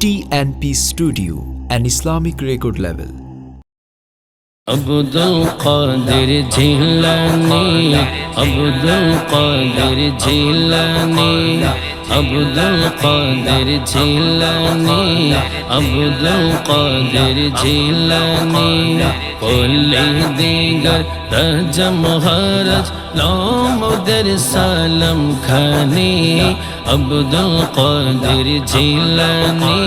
TNP Studio, an Islamic record label. Abdul কাদের জিলানি আব্দুল কাদের জিলানি আব্দুল কাদের জিলানি, আব্দুল কাদের জিলানি, কলি দিগর রাজ মহারাজ লোমদের সালাম খানি, আব্দুল কাদের জিলানি,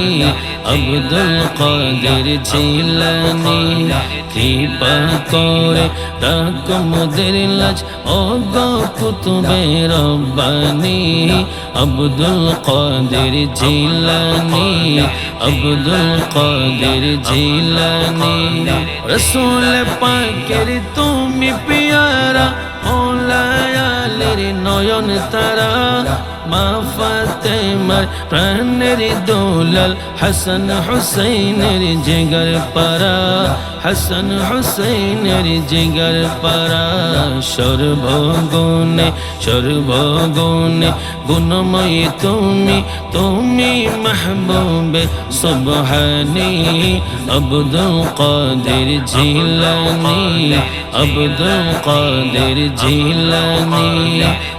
আব্দুল কাদের জিলানি, কৃপা করে ডাক মোদের লাজ ও গো কুতুবে রব্বানি, আব্দুল কাদের জিলানি আব্দুল কাদের জিলানি। রসুল পাকের তুমি পিয়ারা ওলায়ালের নয়ন তারা। মা ফাতেমার প্রাণের দোলাল, হাসান হুসাইনের জিগর পারা হাসান হুসাইনের জিগর পারা সর্বগুণে সর্বগুণে গুণময় তুমি তুমি মাহবুবে সুবহানি, আব্দুল কাদের জিলানি, আব্দুল কাদের জিলানি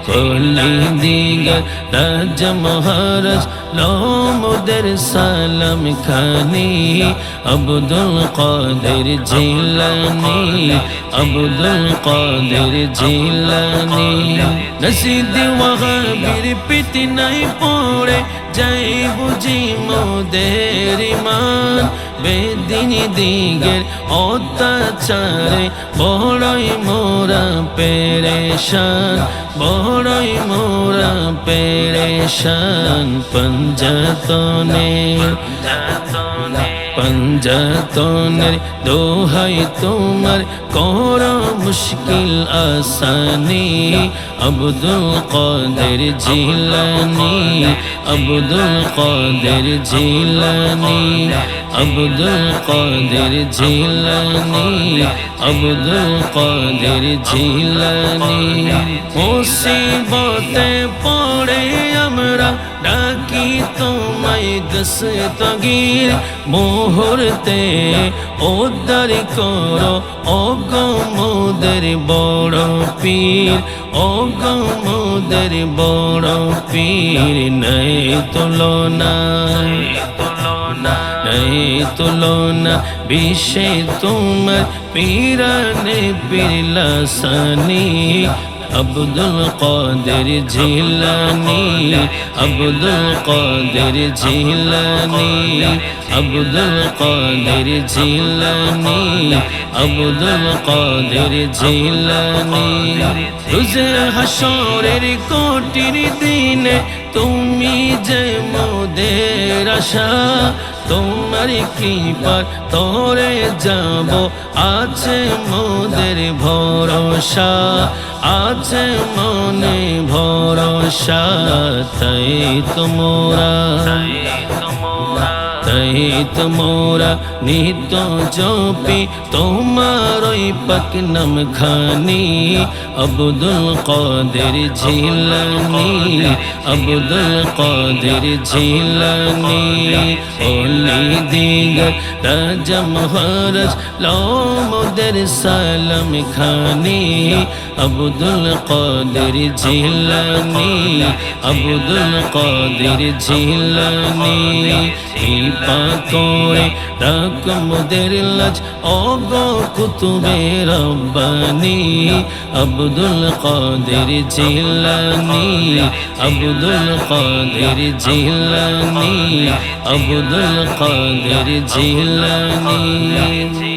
কলি দিগর রাজ মহারাজ লোমদের সালাম খানি। আব্দুল কাদের জিলানি, আব্দুল কাদের জিলানি। নসিদ ওয়াহাবির পিতি নাই পড়ে, যাই বুঝি মোদের ইমান। বেদিনী দিগের অত্যাচারে। বড়ই মোরা পেরেশান বড়ই মোরা পেরেশান পঞ্জতনে পঞ্জতনের দোহাই তোমার কর মুশকিল আসানি আব্দুল কাদের জিলানি আব্দুল কাদের জিলানি আব্দুল কাদের জিলানি আব্দুল কাদের জিলানি মুসিবতে পড়ে আমরা তোমায় দস্তগীর মুহূর্তে উদ্ধার করো। অগমদের বড় পীর অগমদের বড় পীর, নাই তুলনা নাই তুলনা। বিশ্বে তোমার পীরানে পিরলাসানি আব্দুল কাদের জিলানি, আব্দুল কাদের জিলানি, আব্দুল কাদের জিলানি, আব্দুল কাদের জিলানি। রোজে হাসরের কোটির দিনে তুমি যে মোদের আশা, তোমার কি পার তোরে যাব, আছে মোদের ভরসা। আছে মনে ভরসা তাই তোমরা তাই তোমরা নিত জপি তোমার ওই পাকনম খানি আব্দুল কাদের জিলানি আব্দুল কাদের জিলানি ওলি দিগর রাজ মহারাজ লোমদের সালাম খানি আব্দুল কাদের জিলানি আব্দুল কাদের কৃপা করে ডাক মোদের লাজ অগ কুতুবে রব্বানি আব্দুল কাদের জিলানি আব্দুল কাদের জিলানি আব্দুল কাদের জিলানি